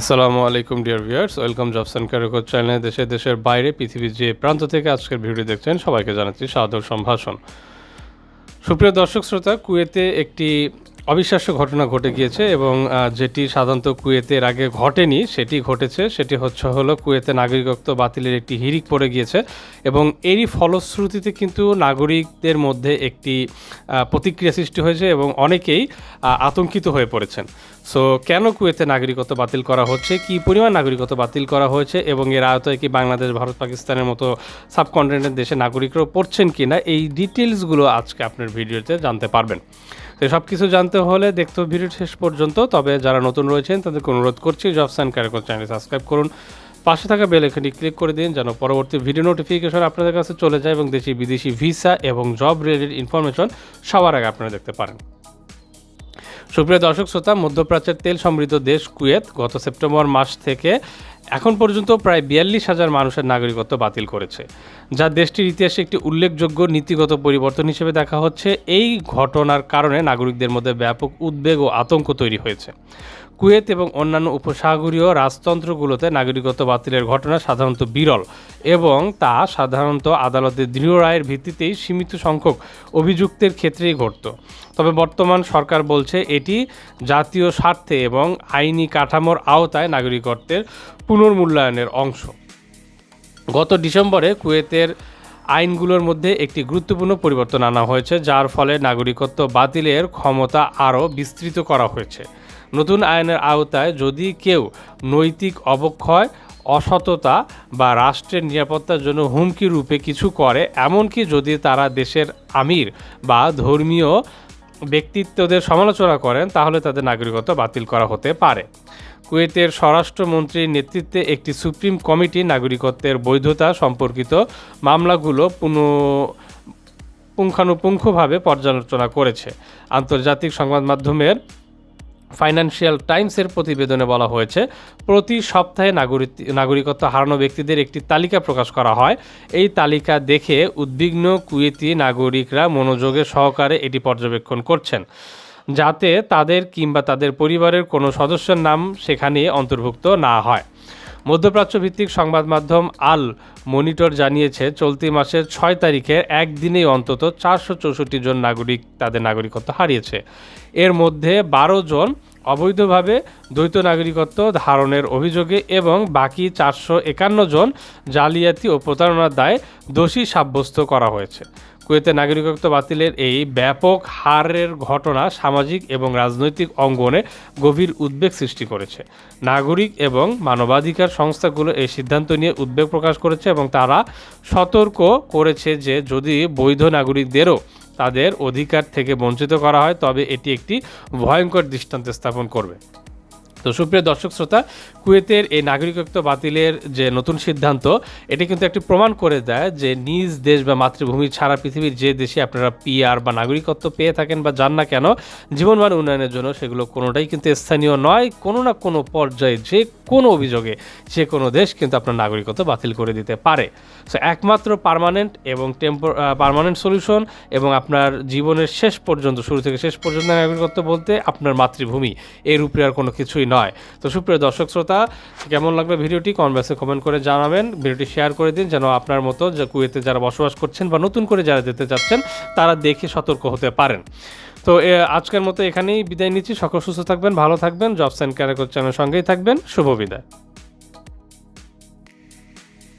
আসসালামু আলাইকুম dear viewers welcome jobs and career চ্যানেলে দেশে দেশের বাইরে পৃথিবীর যে প্রান্ত থেকে আজকের ভিডিও দেখছেন, সবাইকে জানাচ্ছি সাদর সম্ভাষণ। সুপ্রিয় দর্শক, শ্রোতা, কুয়েতে একটি অবিশ্বাস্য ঘটনা ঘটে গিয়েছে এবং যেটি সাধারণত কুয়েতের আগে ঘটেনি, সেটি ঘটেছে। সেটি হচ্ছে হলো কুয়েতে নাগরিকত্ব বাতিলের একটি হিরিক পড়ে গিয়েছে এবং এরই ফলশ্রুতিতে কিন্তু নাগরিকদের মধ্যে একটি প্রতিক্রিয়া সৃষ্টি হয়েছে এবং অনেকেই আতঙ্কিত হয়ে পড়েছেন। সো, কেন কুয়েতে নাগরিকত্ব বাতিল করা হচ্ছে? কি পরিমাণ নাগরিকত্ব বাতিল করা হয়েছে এবং এর আওতায় কি বাংলাদেশ, ভারত, পাকিস্তানের মতো সাবকন্টিনেন্টের দেশে নাগরিকরাও পড়ছেন কি না এই ডিটেলসগুলো আজকে আপনার ভিডিওতে জানতে পারবেন। তো সব কিছু জানতে হলে দেখতে ভিডিও শেষ পর্যন্ত। তবে যারা নতুন রয়েছেন, তাদেরকে অনুরোধ করছি jobs and career channel subscribe করুন। পাশে থাকা বেল এখানে ক্লিক করে দিন, যেন পরবর্তী ভিডিও নোটিফিকেশন আপনাদের কাছে চলে যায় এবং দেশি বিদেশি ভিসা এবং জব রিলেটেড ইনফরমেশন সবার আগে আপনারা দেখতে পারেন। সুপ্রিয় দর্শক, শ্রোতা, মধ্যপ্রাচ্যের তেল সমৃদ্ধ দেশ কুয়েত গত সেপ্টেম্বর মাস থেকে এখন পর্যন্ত প্রায় বিয়াল্লিশ হাজার মানুষের নাগরিকত্ব বাতিল করেছে, যা দেশটির ইতিহাসে একটি উল্লেখযোগ্য নীতিগত পরিবর্তন হিসেবে দেখা হচ্ছে। এই ঘটনার কারণে নাগরিকদের মধ্যে ব্যাপক উদ্বেগ ও আতঙ্ক তৈরি হয়েছে। কুয়েত এবং অন্যান্য উপসাগরীয় রাজতন্ত্রগুলোতে নাগরিকত্ব বাতিলের ঘটনা সাধারণত বিরল এবং তা সাধারণত আদালতের দৃঢ় রায়ের ভিত্তিতেই সীমিত সংখ্যক অভিযুক্তের ক্ষেত্রেই ঘটত। তবে বর্তমান সরকার বলছে এটি জাতীয় স্বার্থে এবং আইনি কাঠামোর আওতায় নাগরিকত্বের পুনর্মূল্যায়নের অংশ। গত ডিসেম্বরে কুয়েতের আইনগুলোর মধ্যে একটি গুরুত্বপূর্ণ পরিবর্তন আনা হয়েছে, যার ফলে নাগরিকত্ব বাতিলের ক্ষমতা আরও বিস্তৃত করা হয়েছে। নতুন আইনের আওতায় যদি কেউ নৈতিক অবক্ষয়, অসততা বা রাষ্ট্রের নিরাপত্তার জন্য হুমকি রূপে কিছু করে, এমনকি যদি তারা দেশের আমির বা ধর্মীয় ব্যক্তিত্বদের সমালোচনা করেন, তাহলে তাদের নাগরিকত্ব বাতিল করা হতে পারে। কুয়েতের স্বরাষ্ট্রমন্ত্রীর নেতৃত্বে একটি সুপ্রিম কমিটি নাগরিকত্বের বৈধতা সম্পর্কিত মামলাগুলো পুনঃ পুঙ্খানুপুঙ্খভাবে পর্যালোচনা করেছে। আন্তর্জাতিক সংবাদ মাধ্যমের ফাইন্যান্সিয়াল টাইমসের প্রতিবেদনে বলা হয়েছে, প্রতি সপ্তাহে নাগরিক, নাগরিকত্ব হারানো ব্যক্তিদের একটি তালিকা প্রকাশ করা হয়। এই তালিকা দেখে উদ্বিগ্ন কুয়েতি নাগরিকরা মনোযোগের সহকারে এটি পর্যবেক্ষণ করছেন। যাতে তাদের কিংবা তাদের পরিবারের কোনো সদস্যের নাম সেখানে অন্তর্ভুক্ত না হয়। মধ্যপ্রাচ্য ভিত্তিক সংবাদ মাধ্যম আল মনিটর জানিয়েছে, চলতি মাসের ছয় তারিখে একদিনেই অন্তত চারশো চৌষট্টি জন নাগরিক তাদের নাগরিকত্ব হারিয়েছে। এর মধ্যে বারো জন অবৈধভাবে দ্বৈত নাগরিকত্ব ধারণের অভিযোগে এবং বাকি চারশো একান্ন জন জালিয়াতি ও প্রতারণার দায়ে দোষী সাব্যস্ত করা হয়েছে। কুয়েতে নাগরিকত্ব বাতিলের এই ব্যাপক হারের ঘটনা সামাজিক এবং রাজনৈতিক অঙ্গনে গভীর উদ্বেগ সৃষ্টি করেছে। নাগরিক এবং মানবাধিকার সংস্থাগুলো এই সিদ্ধান্ত নিয়ে উদ্বেগ প্রকাশ করেছে এবং তারা সতর্ক করেছে যে যদি বৈধ নাগরিকদেরও তাদের অধিকার থেকে বঞ্চিত করা হয়, তবে এটি একটি ভয়ঙ্কর দৃষ্টান্ত স্থাপন করবে। তো সুপ্রিয় দর্শক শ্রোতা, কুয়েতের এই নাগরিকত্ব বাতিলের যে নতুন সিদ্ধান্ত, এটি কিন্তু একটি প্রমাণ করে দেয় যে নিজ দেশ বা মাতৃভূমি ছাড়া পৃথিবীর যে দেশে আপনারা পিআর বা নাগরিকত্ব পেয়ে থাকেন বা যান না কেন, জীবনমান উন্নয়নের জন্য সেগুলো কোনোটাই কিন্তু স্থানীয় নয়। কোনো না কোনো পর্যায়ে যে কোনো অভিযোগে যে কোনো দেশ কিন্তু আপনার নাগরিকত্ব বাতিল করে দিতে পারে। সো একমাত্র পার্মানেন্ট এবং টেম্পো পার্মানেন্ট সলিউশন এবং আপনার জীবনের শেষ পর্যন্ত, শুরু থেকে শেষ পর্যন্ত নাগরিকত্ব বলতে আপনার মাতৃভূমি। এর উপরে আর কোনো কিছুই নয়। তো সুপ্রিয় দর্শক শ্রোতা, কেমন লাগবে ভিডিওটি? কনভার্সে কমেন্ট করে জানাবেন। ভিডিওটি শেয়ার করে দিন যেন আপনার মতো কুয়েতে যারা বসবাস করছেন বা নতুন করে যারা যেতে চাচ্ছেন, তারা দেখে সতর্ক হতে পারেন। তো আজকের মতো এখানেই বিদায় নিচ্ছি। সকল সুস্থ থাকবেন, ভালো থাকবেন। জবস অ্যান্ড ক্যারাকর চ্যানেল সঙ্গেই থাকবেন। শুভ বিদায়।